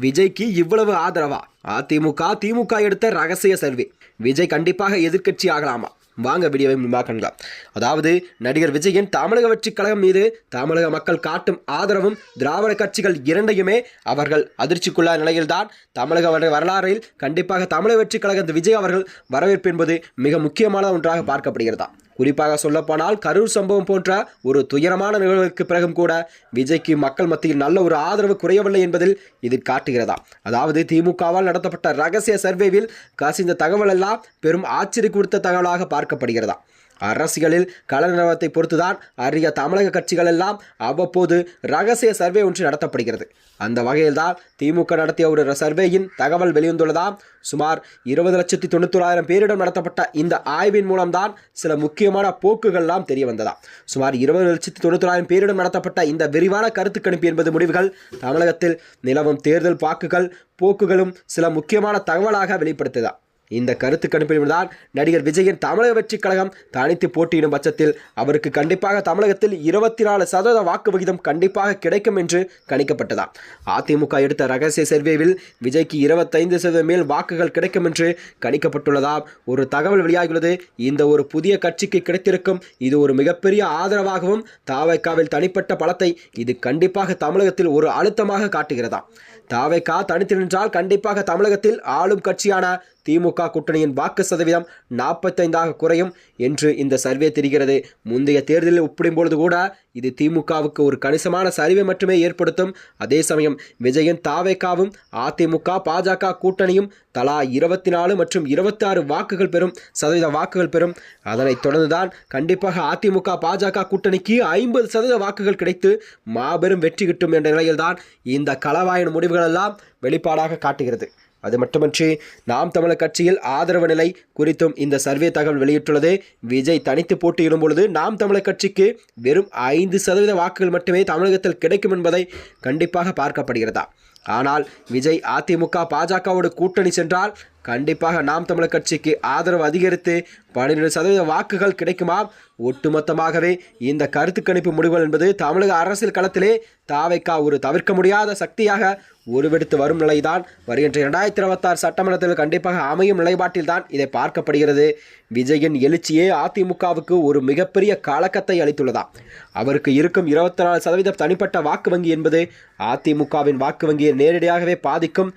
விஜய்க்கு இவ்வளவு ஆதரவா? அதிமுக திமுக எடுத்த ரகசிய சர்வே விஜய் கண்டிப்பாக எதிர்க்கட்சி ஆகலாமா? வாங்க வீடியோவை முன்பாக அதாவது நடிகர் விஜயின் தமிழக வெற்றிக் கழகம் மீது தமிழக மக்கள் காட்டும் ஆதரவும் திராவிட கட்சிகள் இரண்டையுமே அவர்கள் அதிர்ச்சிக்குள்ள நிலையில்தான் தமிழக வர- வரலாறில் கண்டிப்பாக தமிழக வெற்றிக் கழகம் விஜய் அவர்கள் வரவேற்பு என்பது மிக முக்கியமான ஒன்றாக பார்க்கப்படுகிறதா? குறிப்பாக சொல்லப்போனால் கரூர் சம்பவம் போன்ற ஒரு துயரமான நிகழ்வுக்கு பிறகும் கூட விஜய்க்கு மக்கள் மத்தியில் நல்ல ஒரு ஆதரவு குறையவில்லை என்பதில் இது காட்டுகிறதா? அதாவது திமுகவால் நடத்தப்பட்ட ரகசிய சர்வேவில் கசிந்த தகவல் எல்லாம் பெரும் ஆச்சரிய கொடுத்த தகவலாக பார்க்கப்படுகிறதா? அரசியலில் கள நிலவரத்தை பொறுத்துதான் அரிய தமிழக கட்சிகள் எல்லாம் அவ்வப்போது ரகசிய சர்வே ஒன்று நடத்தப்படுகிறது. அந்த வகையில்தான் திமுக நடத்திய ஒரு சர்வேயின் தகவல் வெளிவந்துள்ளதாம். சுமார் இருபது லட்சத்தி தொண்ணூத்தோராயிரம் பேரிடம் நடத்தப்பட்ட இந்த ஆய்வின் மூலம்தான் சில முக்கியமான போக்குகள்லாம் தெரிய வந்ததாம் சுமார் இருபது லட்சத்தி தொண்ணூத்தோராயிரம் பேரிடம் நடத்தப்பட்ட இந்த விரிவான கருத்து கணிப்பு என்பது முடிவுகள் தமிழகத்தில் நிலவும் தேர்தல் வாக்குகள் போக்குகளும் சில முக்கியமான தகவலாக வெளிப்படுத்துதா இந்த கருத்து கணிப்பில் நடிகர் விஜயின் தமிழக வெற்றிக் கழகம். தனித்து போட்டியிடும் பட்சத்தில் அவருக்கு கண்டிப்பாக தமிழகத்தில் இருபத்தி நாலு சதவீத வாக்கு விகிதம் கண்டிப்பாக கிடைக்கும் என்று கணிக்கப்பட்டதாம். அதிமுக எடுத்த ரகசிய சர்வேவில் விஜய்க்கு இருபத்தைந்து சதவீதம் மேல் வாக்குகள் கிடைக்கும் என்று கணிக்கப்பட்டுள்ளதாம். ஒரு தகவல் வெளியாகியுள்ளது. இந்த ஒரு புதிய கட்சிக்கு கிடைத்திருக்கும் இது ஒரு மிகப்பெரிய ஆதரவாகவும் தாவைக்காவில் தனிப்பட்ட பலத்தை இது கண்டிப்பாக தமிழகத்தில் ஒரு அழுத்தமாக காட்டுகிறதாம். தாவைக்கா தனித்து நின்றால் கண்டிப்பாக தமிழகத்தில் ஆளும் கட்சியான திமுக கூட்டணியின் வாக்கு சதவீதம் நாற்பத்தைந்தாக குறையும் என்று இந்த சர்வே தெரிகிறது. முந்தைய தேர்தலில் ஒப்பிடும்பொழுது கூட இது திமுகவுக்கு ஒரு கணிசமான சரிவை மட்டுமே ஏற்படுத்தும். அதே சமயம் விஜயன் தாவேக்காவும் அதிமுக பாஜக கூட்டணியும் தலா இருபத்தி நாலு மற்றும் இருபத்தி ஆறு வாக்குகள் பெறும் சதவீத வாக்குகள் பெறும். அதனைத் தொடர்ந்துதான் கண்டிப்பாக அதிமுக பாஜக கூட்டணிக்கு ஐம்பது சதவீத வாக்குகள் கிடைத்து மாபெரும் வெற்றி கிட்டும் என்ற நிலையில்தான் இந்த களவாயின் முடிவுகள் எல்லாம் வெளிப்பாடாக காட்டுகிறது. அது மட்டுமன்றி நாம் தமிழர் கட்சியில் ஆதரவு நிலை குறித்தும் இந்த சர்வே தகவல் வெளியிட்டுள்ளது. விஜய் தனித்து போட்டியிடும் பொழுது நாம் தமிழர் கட்சிக்கு வெறும் ஐந்து சதவீத வாக்குகள் மட்டுமே தமிழகத்தில் கிடைக்கும் என்பதை கண்டிப்பாக பார்க்கப்படுகிறதா? ஆனால் விஜய் அதிமுக பாஜகவோடு கூட்டணி சென்றால் கண்டிப்பாக நாம் தமிழர் கட்சிக்கு ஆதரவு அதிகரித்து பன்னிரெண்டு சதவீத வாக்குகள் கிடைக்குமா? ஒட்டுமொத்தமாகவே இந்த கருத்து கணிப்பு முடிவுகள் என்பது தமிழக அரசியல் களத்திலே தாவைக்கா ஒரு தவிர்க்க முடியாத சக்தியாக உருவெடுத்து வரும் நிலைதான். வருகின்ற இரண்டாயிரத்தி இருபத்தாறு சட்டமன்றத்தில் கண்டிப்பாக அமையும் நிலைப்பாட்டில்தான் இதை பார்க்கப்படுகிறது. விஜயின் எழுச்சியே அதிமுகவுக்கு ஒரு மிகப்பெரிய கலக்கத்தை அளித்துள்ளதா? அவருக்கு இருக்கும் இருபத்தி நாலு சதவீத தனிப்பட்ட வாக்கு வங்கி என்பது அதிமுகவின் வாக்கு வங்கியை நேரடியாகவே பாதிக்கும்.